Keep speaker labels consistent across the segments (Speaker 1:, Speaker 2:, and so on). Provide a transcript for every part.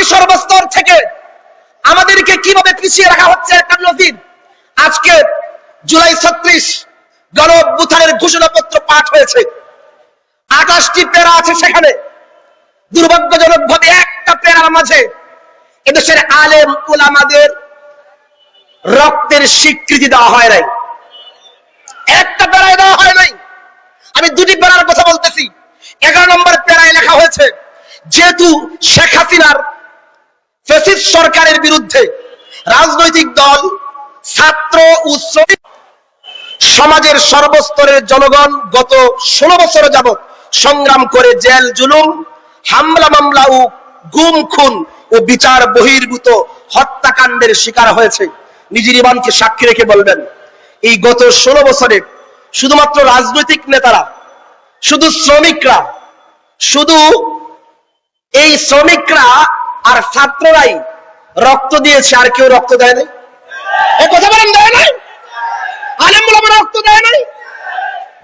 Speaker 1: আজকে সর্বস্তর থেকে আমাদেরকে কীভাবে পিছিয়ে রাখা হচ্ছে আজকে জুলাই ছত্রিশ গণ অভ্যুত্থানের ঘোষণাপত্র পাঠ হয়েছে। আঠাশটি পেরা আছে সেখানে। দুর্ভাগ্যজনক ভাবে একটা পেরার মাঝে এদেশের আলেম ওলামাদের রক্তের স্বীকৃতি দেওয়া হয় নাই। একটা পেরায় দেওয়া হয় নাই। আমি দুটি পেরার কথা বলতেছি। এগারো নম্বর পেরায় লেখা হয়েছে, যেহেতু শেখ হাসিনার ফেসিস সরকারের বিরুদ্ধে রাজনৈতিক দল, ছাত্র ও শ্রমিক সমাজের সর্বস্তরের জনগণ গত ষোলো বছর যাবৎ সংগ্রাম করে জেল, জুলুম, হামলা, মামলা ও গুম, খুন ও বিচার বহির্ভূত হত্যাকাণ্ডের শিকার হয়েছে। নিজের ইমানকে সাক্ষী রেখে বলবেন, এই গত ষোলো বছরে শুধুমাত্র রাজনৈতিক নেতারা, শুধু শ্রমিকরা, শুধু এই শ্রমিকরা আর ছাত্ররাই রক্ত দিয়েছে, আর কেউ রক্ত দেয় নাই? এ কথা বলেন, দেয় নাই? আলেম রক্ত দেয় নাই?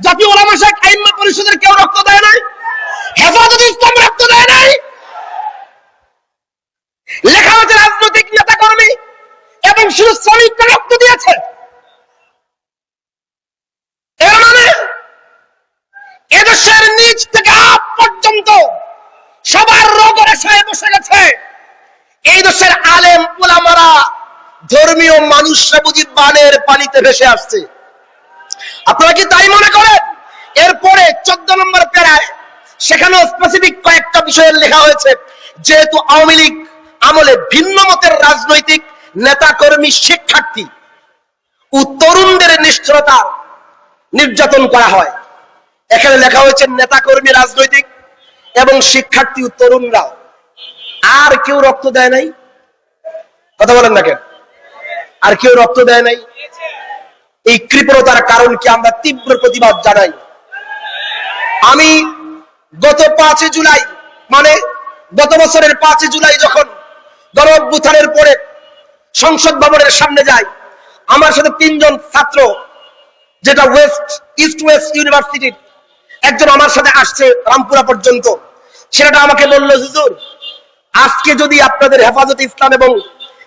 Speaker 1: জাতীয় ওলামা শেখ আইম্মা পরিষদের কেউ রক্ত দেয় নাই? হেফাজত ইসলাম রক্ত দেয় নাই? লেখা হচ্ছে রাজনৈতিক নেতা কর্মী এবং শুধু শ্রমিকরা রক্ত দিয়েছে। এর মানে এদেশের নিচ থেকে আপ পর্যন্ত সবার রোগ রেশায় বসে গেছে। দেশের আলেম ওলামারা ধর্মীয় মানুষরা বুঝি বানের পানিতে ভেসে আসছে। আপনারা কি তাই মনে করেন? এরপরে চোদ্দ নম্বর প্যারায় সেখানেও স্পেসিফিক কয়েকটা বিষয়ের লেখা হয়েছে, যেহেতু আওয়ামী লীগ আমলে ভিন্ন মতের রাজনৈতিক নেতা কর্মী শিক্ষার্থী ও তরুণদের নিষ্ঠুরতা নির্যাতন করা হয়। এখানে লেখা হয়েছে নেতা কর্মী রাজনৈতিক এবং শিক্ষার্থী ও তরুণরা আর কেউ রক্ত দেয় নাই? কথা বলেন না কেন? আর কেউ রক্ত দেয় নাই? এই কৃপণতার কারণ কি আমরা তীব্র প্রতিবাদ জানাই। আমি গত পাঁচই জুলাই মানে গত বছরের পাঁচই জুলাই যখন গণ অভ্যুত্থানের পরে সংসদ ভবনের সামনে যাই, আমার সাথে তিনজন ছাত্র, যেটা ওয়েস্ট, ইস্ট ওয়েস্ট ইউনিভার্সিটির একজন আমার সাথে আসছে রামপুরা পর্যন্ত। সেটা আমাকে বলল, হুজুর আজকে যদি আপনাদের হেফাজত ইসলাম এবং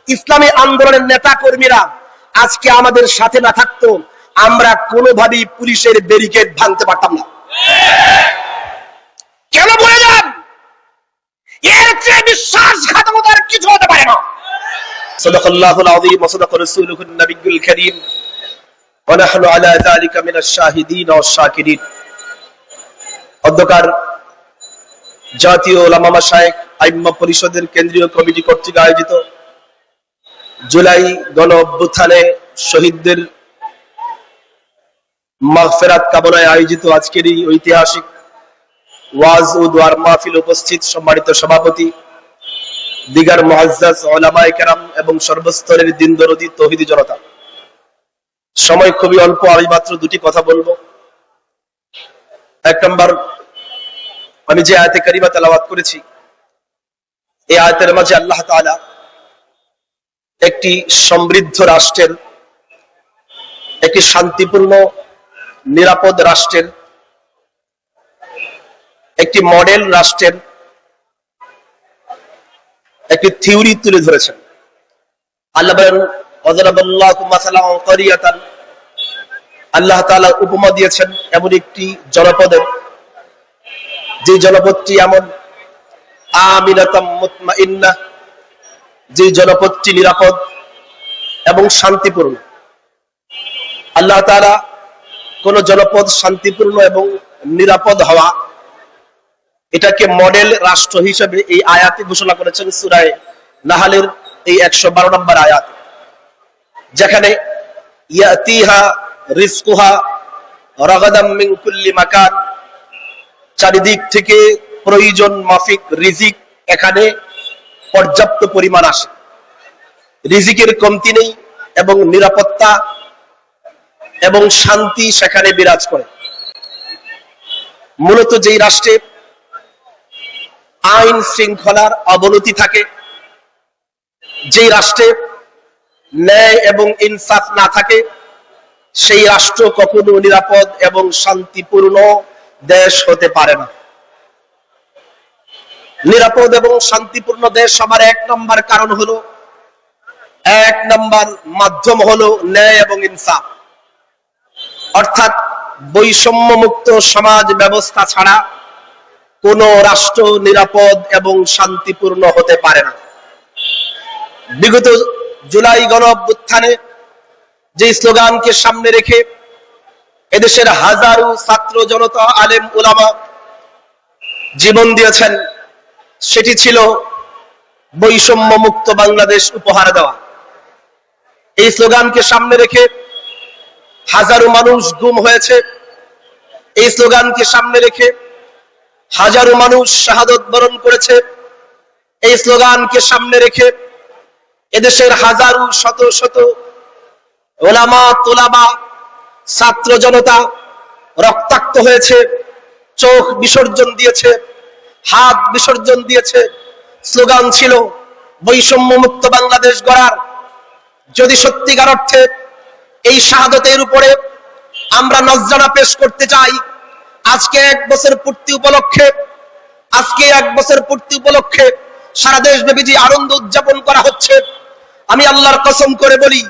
Speaker 1: ইসলামী আন্দোলনের নেতা কর্মীরা আজকে আমাদের সাথে না থাকতো আমরা কোনোভাবেই পুলিশের ব্যারিকেড ভাঙতে পারতাম না কেন বলে যান এর চেয়ে বিশ্বাসঘাতকতার কিছু হতে পারে না صدق الله العظيم وصدق رسوله النبي الكريم ونحن على ذلك من الشاهدين والشاكرين অধ্যকার জাতীয় ওলামা মাসায়েক আইম্মা পরিষদের কেন্দ্রীয় কমিটি কর্তৃক আয়োজিত জুলাই গণ অভ্যুত্থানে শহীদদের মাগফেরাত কামনায় আয়োজিত আজকের এই ঐতিহাসিক ওয়াজ ও দোয়ার মাহফিল উপস্থিত সম্মানিত সভাপতি, দিগার মহাজ্জাজ ওলামায়ে কেরাম এবং সর্বস্তরের দিন দরদি তহিদি জনতা। সময় খুবই অল্প, আমি মাত্র দুটি কথা বলব। এক নম্বর আমি যে আয়তে কারিমা তেলাওয়াত করেছি, এই আয়তের মাঝে আল্লাহ তাআলা একটি সমৃদ্ধ রাষ্ট্রের, একটি শান্তিপূর্ণ, নিরাপদ রাষ্ট্রের, একটি মডেল রাষ্ট্রের একটি থিওরি তুলে ধরেছেন। আল্লাহ আল্লাহ উপমা দিয়েছেন এমন একটি জনপদের যে জনপদটি এমন মুতমাইন্না, যে জনপদটি নিরাপদ এবং শান্তিপূর্ণ। আল্লাহ তাআলা কোন জনপদ শান্তিপূর্ণ এবং নিরাপদ হওয়া, এটাকে মডেল রাষ্ট্র হিসেবে এই আয়াতে ঘোষণা করেছেন সুরায় নাহালের এই একশো বারো নম্বর আয়াত। যেখানে, ইয়াতিহা রিস্কুহা রগাদাম মিন কুল্লি মাকান চারিদিক থেকে প্রয়োজন মাফিক রিজিক এখানে পর্যাপ্ত পরিমাণ আসে। রিজিকের কমতি নেই এবং নিরাপত্তা এবং শান্তি সেখানে বিরাজ করে। মূলত যেই রাষ্ট্রে আইন শৃঙ্খলার অবনতি থাকে, যেই রাষ্ট্রে ন্যায় এবং ইনসাফ না থাকে, সেই রাষ্ট্র কখনো নিরাপদ এবং শান্তিপূর্ণ দেশ হতে পারে না। নিরাপদ এবং শান্তিপূর্ণ দেশ আমার এক নম্বর কারণ হলো, এক নম্বর মাধ্যম হলো ন্যায় এবং ইনসাফ। অর্থাৎ বৈষম্য মুক্ত সমাজ ব্যবস্থা ছাড়া কোন রাষ্ট্র নিরাপদ এবং শান্তিপূর্ণ হতে পারে না। বিগত জুলাই গণ অভ্যুত্থানে যে স্লোগানকে সামনে রেখে এদেশের হাজারো ছাত্র জনতা, আলেম ওলামা জীবন দিয়েছেন। সেটি ছিল বৈষম্য মুক্ত বাংলাদেশ উপহার দেওয়া। এই স্লোগানকে সামনে রেখে হাজারো মানুষ গুম হয়েছে। এই স্লোগানকে সামনে রেখে হাজারো মানুষ শাহাদত বরণ করেছে। এই স্লোগানকে সামনে রেখে এদেশের হাজারো শত শত ওলামা, তোলামা ছাত্র জনতা রক্তাক্ত হয়েছে, চোখ বিসর্জন দিয়েছে, হাত বিসর্জন দিয়েছে, স্লোগান ছিল বৈষম্য মুক্ত বাংলাদেশ গড়ার। যদি সত্যিকার অর্থে এই শাহাদতের উপরে আমরা নজরানা পেশ করতে চাই, আজকে এক বছর পূর্তি উপলক্ষে, আজকে এক বছর পূর্তি উপলক্ষে সারা দেশব্যাপী যে আনন্দ উদযাপন করা হচ্ছে, আমি আল্লাহর কসম করে বলি,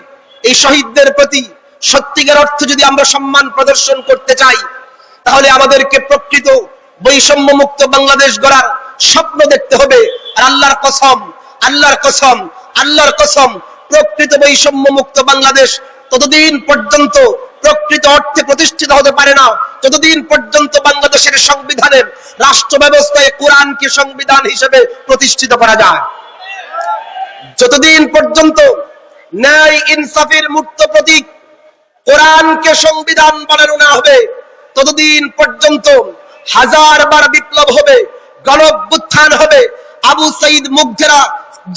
Speaker 1: এই শহীদদের প্রতি সত্যিকার অর্থে যদি আমরা সম্মান প্রদর্শন করতে চাই, তাহলে আমাদেরকে প্রকৃত বৈষম্য মুক্ত বাংলাদেশ গড়ার স্বপ্ন দেখতে হবে। আর আল্লাহর কসম আল্লাহর কসম আল্লাহর কসম, প্রকৃত বৈষম্য মুক্ত বাংলাদেশ ততদিন পর্যন্ত প্রকৃত অর্থে প্রতিষ্ঠিত হতে পারে না। যতদিন পর্যন্ত বাংলাদেশের সংবিধানের রাষ্ট্র ব্যবস্থায় কোরআনকে সংবিধান হিসেবে প্রতিষ্ঠিত করা যায়। যতদিন পর্যন্ত ন্যায় ইনসাফের মূর্ত প্রতীক কোরআনকে সংবিধান বানানো না হবে, ততদিন পর্যন্ত হাজার বার বিপ্লব হবে গণভ্যুত্থান হবে। আবু সঈদ মুগ্ধেরা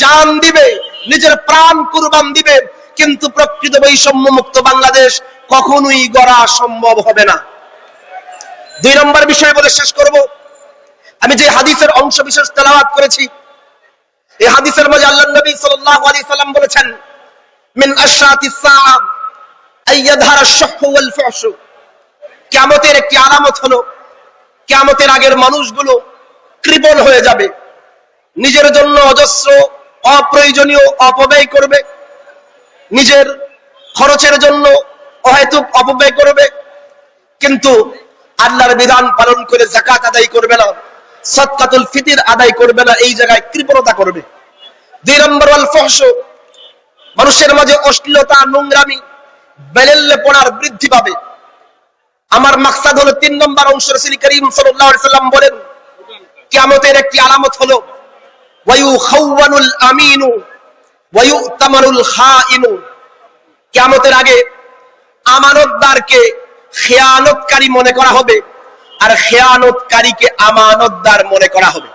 Speaker 1: জান দিবে, নিজের প্রাণ কুরবান দিবে, কিন্তু প্রকৃত বৈষম্য মুক্ত বাংলাদেশ কখনোই গড়া সম্ভব হবে না। দুই নম্বর বিষয় বলে শেষ করব। আমি যে হাদিসের অংশ বিশেষ তেলাওয়াত করেছি, এই হাদিসের মাঝে আল্লাহ নবী সাল্লাল্লাহু আলাইহি সাল্লাম বলেছেন, মিন আশরাতিস সাআ কিয়ামতের একটি আলামত হলো, কিয়ামতের আগের মানুষগুলো কৃপণ হয়ে যাবে। নিজের জন্য অজস্র, অপ্রয়োজনীয় অপব্যয় করবে। নিজের খরচের জন্য অহেতুক অপব্যয় করবে। কিন্তু আল্লাহর বিধান পালন করে জাকাত আদায় করবে না সৎকাতুল ফিতির আদায় করবে না, এই জায়গায় কৃপণতা করবে। দুই নম্বর মানুষের মাঝে অশ্লীলতা, নোংরামি বেলেল্লে পড়ার বৃদ্ধি পাবে। আমার মাকসাদ হলো তিন নম্বর অংশ রসুল করিম সাল্লাম বলেন, কিয়ামতের একটি আলামত হলো আমিনু কিয়ামতের আগে আমানতদারকে খেয়ানতকারী মনে করা হবে, আর খেয়ানতকারীকে আমানতদার মনে করা হবে।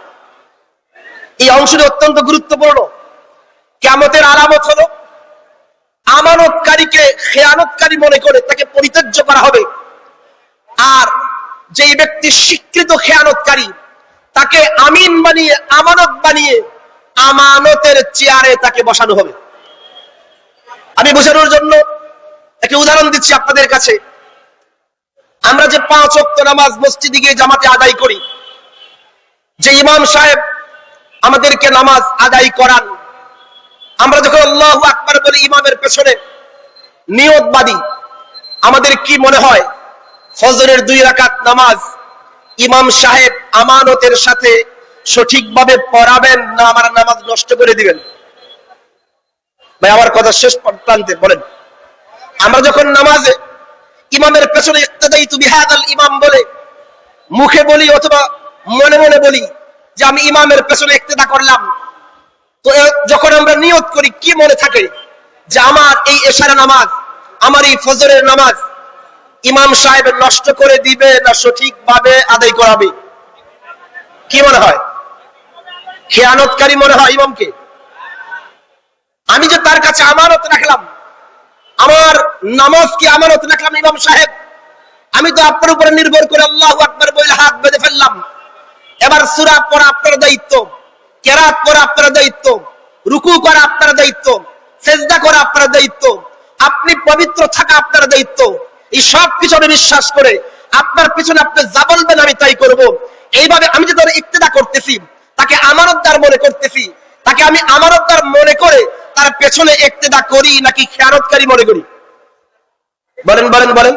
Speaker 1: এই অংশটি অত্যন্ত গুরুত্বপূর্ণ। কেমতের আলামত হলো আমানতকারীকে খেয়ানতকারী মনে করে তাকে পরিত্যাজ্য করা হবে। আর যেই ব্যক্তি স্বীকৃত খেয়ানতকারী, তাকে আমিন বানিয়ে, আমানত বানিয়ে আমানতের চেয়ারে তাকে বসানো হবে। আমি বোঝানোর জন্য একটি উদাহরণ দিচ্ছি আপনাদের কাছে। আমরা যে পাঁচ অক্ত নামাজ মসজিদে গিয়ে জামাতে আদায় করি, যে ইমাম সাহেব আমাদেরকে নামাজ আদায় করান আমরা যখন আল্লাহ আকবার বলি ইমামের পেছনে, নিয়তবাদী, আমাদের কি মনে হয়? ফজরের দুই রাকাত নামাজ ইমাম সাহেব আমানতের সাথে সঠিকভাবে পড়াবেন না আমার নামাজ নষ্ট করে দিবেন? ভাই, আমার কথা শেষ প্রান্তে বলেন। আমরা যখন নামাজে ইমামের পেছনে ইক্তাদাই তুমি হাদাল ইমাম বলে, মুখে বলি অথবা মনে মনে বলি যে আমি ইমামের পেছনে ইক্তেদা করলাম তো যখন আমরা নিয়ত করি, কি মনে থাকে যে আমার এই এশারা নামাজ, আমার এই ফজরের নামাজ ইমাম সাহেব নষ্ট করে দিবে না সঠিকভাবে আদায় করাবে? কি মনে হয়? খেয়ানতকারী মনে হয় ইমামকে? আমি যে তার কাছে আমানত রাখলাম, আমার নামাজকে আমানত রাখলাম ইমাম সাহেব? আমি তো আপনার উপরে নির্ভর করে আল্লাহ আকবর বলে হাত বেঁধে ফেললাম। এবার সুরা পড়া আপনার দায়িত্ব। কেরাত করা আপনার দায়িত্ব, রুকু করা আপনার দায়িত্ব, সেজদা করা আপনার দায়িত্ব, আপনি পবিত্র থাকা আপনার দায়িত্ব, এই সব কিছু আমি বিশ্বাস করে আপনার পিছনে আপনি যা বলবেন আমি তাই করব। এইভাবে আমি যে ধরে ইত্তেদা করতেছি, তাকে আমানতদার মনে করতেছি, তাকে আমি আমানতদার মনে করে তার পেছনে একতেদা করি নাকি খেয়ানতকারী মনে করি। বলেন বলেন বলেন।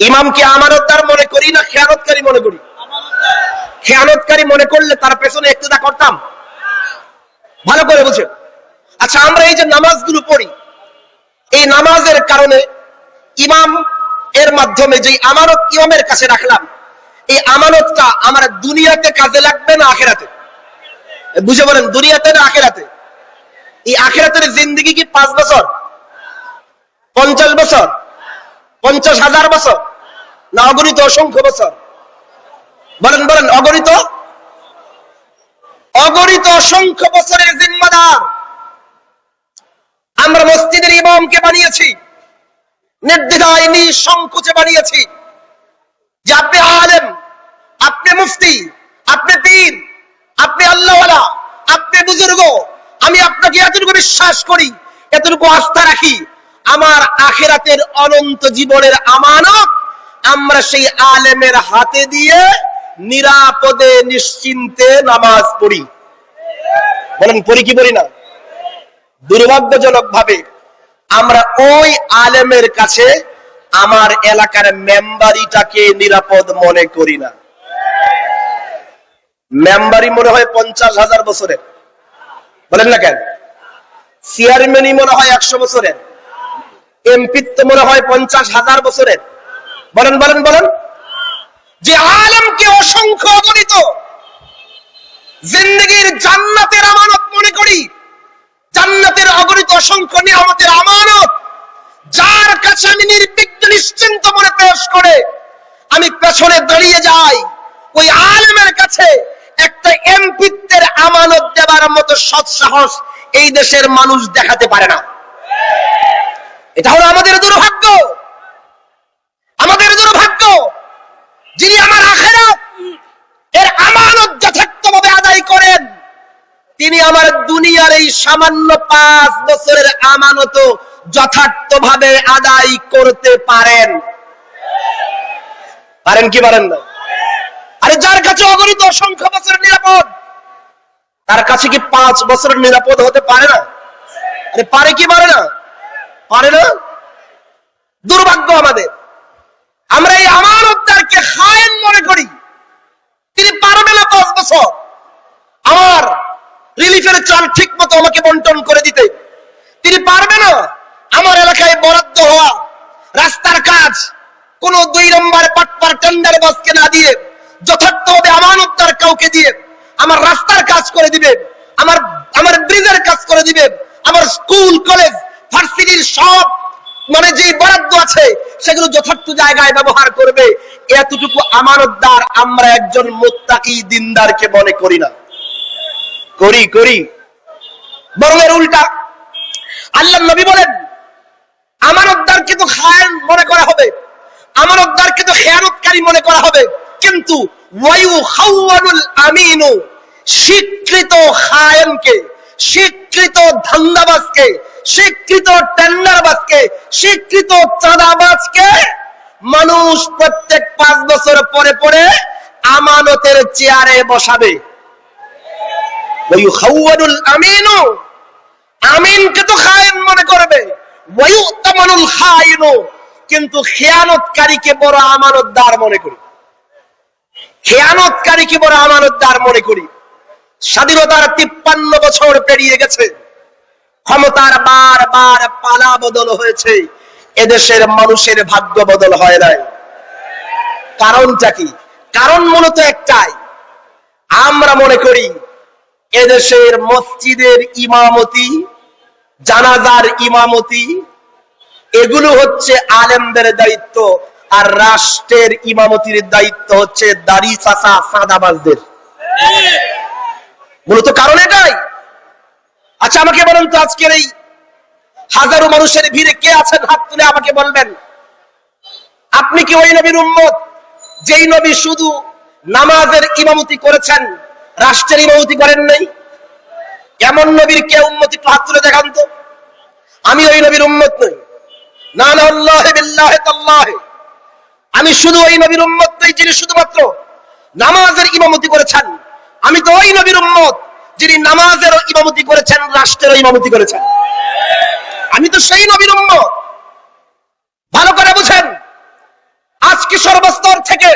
Speaker 1: ইমামকে আমানতদার মনে করি না খেয়ানতকারী মনে করি। খেয়ানতকারী মনে করলে তার পেছনে একতেদা করতাম। ভালো করে বুঝে। আচ্ছা আমরা এই যে নামাজগুলো পড়ি, এই নামাজের কারণে ইমাম এর মাধ্যমে যে আমানত ইমামের কাছে রাখলাম, এই আমানতটা আমার দুনিয়াতে কাজে লাগবে না আখেরাতে? বুঝে বলেন, দুনিয়াতে না আখেরাতে? এই আখেরাতের জিন্দিগি কি পাঁচ বছর? পঞ্চাশ বছর? পঞ্চাশ হাজার বছর? না অগণিত অসংখ্য বছর? বলেন বলেন, অগণিত? অগণিত অসংখ্য বছরের জিম্মাদার। আমরা মসজিদের ইমামকে বানিয়েছি। নির্দ্বিধায়, নিঃসংকোচে বানিয়েছি। যে আপনি আলেম, আপনি মুফতি, আপনি পীর, আপনি আল্লাহওয়ালা, আপনি বুজুর্গ, আমি আপনাকে এতটুকু বিশ্বাস করি, এতটুকু আস্থা রাখি, আমার আখেরাতের অনন্ত জীবনের আমানত আমরা সেই আলেমের হাতে দিয়ে নিরাপদে, নিশ্চিন্তে নামাজ পড়ি। বলেন, পড়ি কি পড়ি না? দুর্ভাগ্যজনক ভাবে আমরা ওই আলেমের কাছে আমার এলাকার মেম্বারিটাকে নিরাপদ মনে করি না। মেম্বারি মনে হয় পঞ্চাশ হাজার বছরের। বলেন না কেন? চেয়ারম্যানই মনে হয় একশো বছরের। এমপিত্ব মনে হয় পঞ্চাশ হাজার বছরের। বলেন বলেন বলেন। যে আলেমকে অসংখ্য অগণিত জিন্দগির জান্নাতের আমানত মনে করি, জান্নাতের অগণিত অসংখ্য নিয়ামতের আমানত, যার কাছে আমি নির্বিঘ্ন নিশ্চিন্ত মনে পেশ করে, আমি পেছনে দাঁড়িয়ে যাই, ওই আলমের কাছে একটা এমপিত্বের আমানত দেবার মতো সৎসাহস এই দেশের মানুষ দেখাতে পারে না। এটা হলো আমাদের দুর্ভাগ্য আমাদের দুর্ভাগ্য যিনি আমার আখেরাত এর আমানত যথার্থভাবে আদায় করেন তিনি আমার দুনিয়ার এই সামান্য পাঁচ বছরের আমানত যথার্থভাবে আদায় করতে পারেন। পারেন কি পারেন না? আরে যার কাছে অগণিত অসংখ্য বছরের নিরাপদ, তার কাছে কি পাঁচ বছরের নিরাপদ হতে পারে না? আরে পারে কি পারে না? পারে না? দুর্ভাগ্য আমাদের। আমরা এই আমানতদারকে খায়েন মনে করি। তিনি পারবে না পাঁচ বছর। আমার রিলিফের চাল ঠিক মতো আমাকে বন্টন করে দিতে। তিনি পারবে না আমার এলাকায় বরাদ্দ হওয়া। রাস্তার কাজ কোন দুই নম্বর পাটপার টেন্ডার বাসকে না দিয়ে, যথার্থভাবে আমানতদার কাউকে দিয়ে আমার রাস্তার কাজ করে দিবে, আমার আমার ব্রিজের কাজ করে দিবে, আমার স্কুল কলেজ ভার্সিটির সব মানে যে বরাদ্দ আছে, সেগুলো যথার্থ জায়গায় ব্যবহার করবে। এতটুকু আমানতদার আমরা একজন মোত্তাকি দিনদারকে মনে করি না। করি করি। বরং এর উল্টা। আল্লাহ নবী বলেন আমার আমানতদারকে তো খায়ান মনে করা হবে। আমার আমানতদারকে তো খেয়ানতকারী মনে করা হবে। কিন্তু আমিনু, স্বীকৃত খায়ানকে, স্বীকৃত ধান্দাবাজকে, স্বীকৃত টেন্ডারবাজকে, স্বীকৃত চাঁদাবাজকে মানুষ প্রত্যেক পাঁচ বছর পরে পরে আমানতের চেয়ারে বসাবে। স্বাধীনতার তিপ্পান্ন বছর পেরিয়ে গেছে। ক্ষমতার বার বার পালা বদল হয়েছে। এদেশের মানুষের ভাগ্য বদল হয় নাই। কারণটা কি? কারণ মূলত একটাই। আমরা মনে করি এদেশের মসজিদের ইমামতি, জানাজার ইমামতি, এগুলো হচ্ছে আলেমদের দায়িত্ব আর রাষ্ট্রের ইমামতির দায়িত্ব হচ্ছে দাড়ি চাষা সাদাবাজদের মূলত কারণ এটাই। আচ্ছা আমাকে বলেন তো আজকের এই হাজারো মানুষের ভিড়ে কে আছেন? হাত তুলে আমাকে বলবেন। আপনি কি ওই নবীর উম্মত? যেই নবী শুধু নামাজের ইমামতি করেছেন রাষ্ট্রের ইমামতি করেন নাই। এমন নবীর কে একটু হাত তুলে দেখান তো? আমি ওই নবীর উম্মত নই। না আমি শুধু ওই নবীর উম্মত নই যিনি শুধুমাত্র নামাজের ইমামতি করেছেন। আমি তো ওই নবীর উম্মত যিনি নামাজেরও ইমামতি করেছেন, রাষ্ট্রেরও ইমামতি করেছেন। আমি তো সেই নবীর উম্মত। ভালো করে বুঝেন। আজকে সর্বস্তর থেকে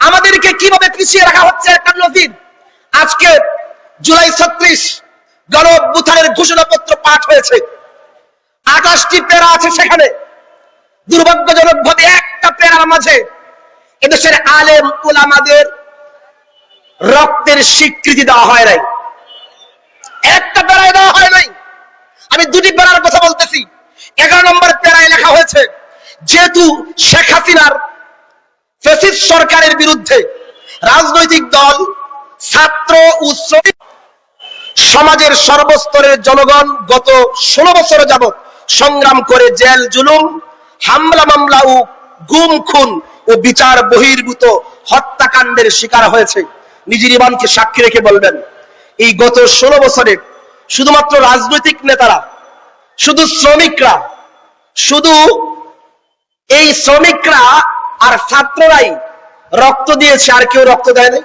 Speaker 1: আমাদেরকে কীভাবে পিছিয়ে রাখা হচ্ছে একটা নজির আজকে জুলাই ছত্রিশ গণ ঘোষণাপত্র পাঠ হয়েছে। আকাশটি পেরা আছে সেখানে। দুর্ভাগ্যজনক ভাবে একটা পেরার মাঝে এদেশের আলেম ওলামাদের রক্তের স্বীকৃতি দেওয়া হয় নাই। একটা পেরায় দেওয়া হয় নাই। আমি দুটি পেরার কথা বলতেছি। এগারো নম্বর পেরায় লেখা হয়েছে, যেহেতু শেখ হাসিনার ফেসিস সরকারের বিরুদ্ধে রাজনৈতিক দল ছাত্র শ্রমিক সমাজের সর্বস্তরের জনগণ গত ষোলো বছর যাবৎ সংগ্রাম করে জেল, জুলুম, হামলা, মামলা ও গুম, খুন ও বিচার বহির্ভূত হত্যাকাণ্ডের শিকার হয়েছে। নিজের ইমানকে সাক্ষী রেখে বলবেন, এই গত ষোলো বছরে শুধুমাত্র রাজনৈতিক নেতারা, শুধু শ্রমিকরা, শুধু এই শ্রমিকরা আর ছাত্ররাই রক্ত দিয়েছে, আর কেউ রক্ত দেয় নাই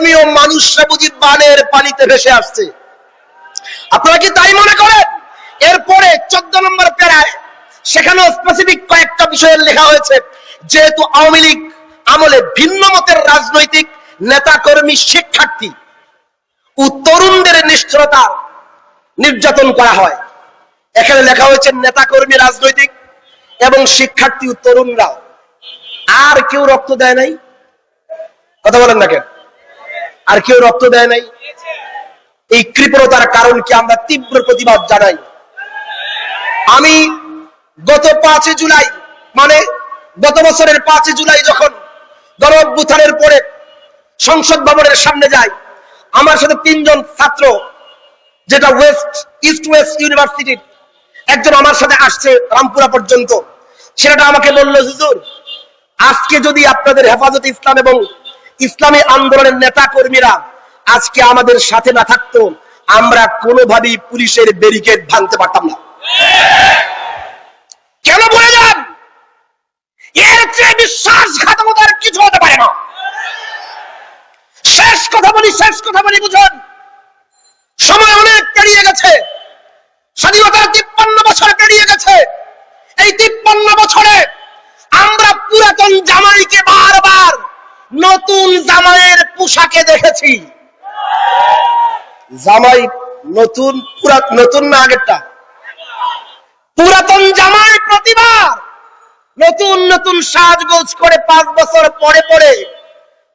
Speaker 1: ধর্মীয় মানুষরা বুঝি বানের পানিতে ভেসে আসছে। আপনারা কি তাই মনে করেন? এরপরে চোদ্দ নম্বর প্যারায় সেখানেও স্পেসিফিক কয়েকটা বিষয়ের লেখা হয়েছে। যেহেতু আওয়ামী লীগ আমলে ভিন্ন মতের রাজনৈতিক নেতা কর্মী শিক্ষার্থী ও তরুণদের নিষ্ঠুরতা নির্যাতন করা হয়। এখানে লেখা হয়েছে নেতা কর্মী রাজনৈতিক এবং শিক্ষার্থী ও তরুণরা আর কেউ রক্ত দেয় নাই? কথা বলেন না কেন? আর কেউ রক্ত দেয় নাই। এই কৃপণতার কারণ কি আমরা তীব্র প্রতিবাদ জানাই। আমি গত পাঁচই জুলাই মানে গত বছরের পাঁচই জুলাই যখন গণ অভ্যুত্থানের পরে সংসদ ভবনের সামনে যাই, আমার সাথে তিনজন ছাত্র, যেটা ওয়েস্ট, ইস্ট ওয়েস্ট ইউনিভার্সিটির একজন আমার সাথে আসছে রামপুরা পর্যন্ত। সেটা আমাকে বলল, হুজুর, আজকে যদি আপনাদের হেফাজত ইসলাম এবং ইসলামী আন্দোলনের নেতা কর্মীরা আজকে আমাদের সাথে না থাকতো, আমরা কোনোভাবেই পুলিশের ব্যারিকেড ভাঙতে পারতাম না। কেন বলে যান? এর চেয়ে বিশ্বাসঘাতকতার কিছু হতে পারে না। শেষ কথা বলি, শেষ কথা বলি বুঝুন সময় অনেক পেরিয়ে গেছে। স্বাধীনতার তিপ্পান্ন বছর পেরিয়ে গেছে। এই তিপ্পান্ন বছরে আমরা পুরাতন জামাইকে বারবার নতুন জামাইয়ের পোশাকে দেখেছি। জামাই নতুন, পুরা, নতুন না আগেরটা? পুরাতন জামাই প্রতিবার নতুন নতুন সাজগোজ করে পাঁচ বছর পরে পরে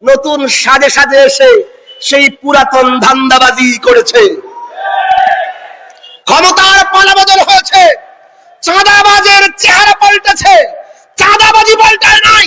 Speaker 1: নতুন সাজে সাজে এসে সেই পুরাতন ধান্দাবাজি করেছে। ক্ষমতার পালাবদল হয়েছে। চাঁদাবাজের চেহারা পাল্টেছে। চাঁদাবাজি পাল্টায় নাই।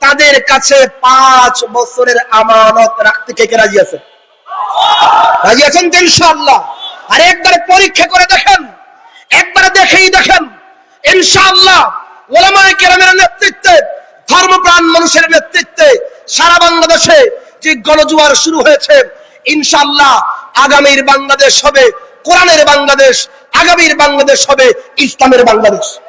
Speaker 1: তাদের কাছে পাঁচ বছরের আমানত রাখতে কে কে রাজি আছে? রাজি আছেন তো ইনশাআল্লাহ। আর একবার পরীক্ষা করে দেখেন। একবার দেখেই দেখেন। ইনশাআল্লাহ ওলামায়ে কেরামের নেতৃত্বে, ধর্মপ্রাণ মানুষের নেতৃত্বে সারা বাংলাদেশে যে গণজোয়ার শুরু হয়েছে, ইনশাআল্লাহ আগামীর বাংলাদেশ হবে, কোরআনের বাংলাদেশ, আগামীর বাংলাদেশ হবে, ইসলামের বাংলাদেশ।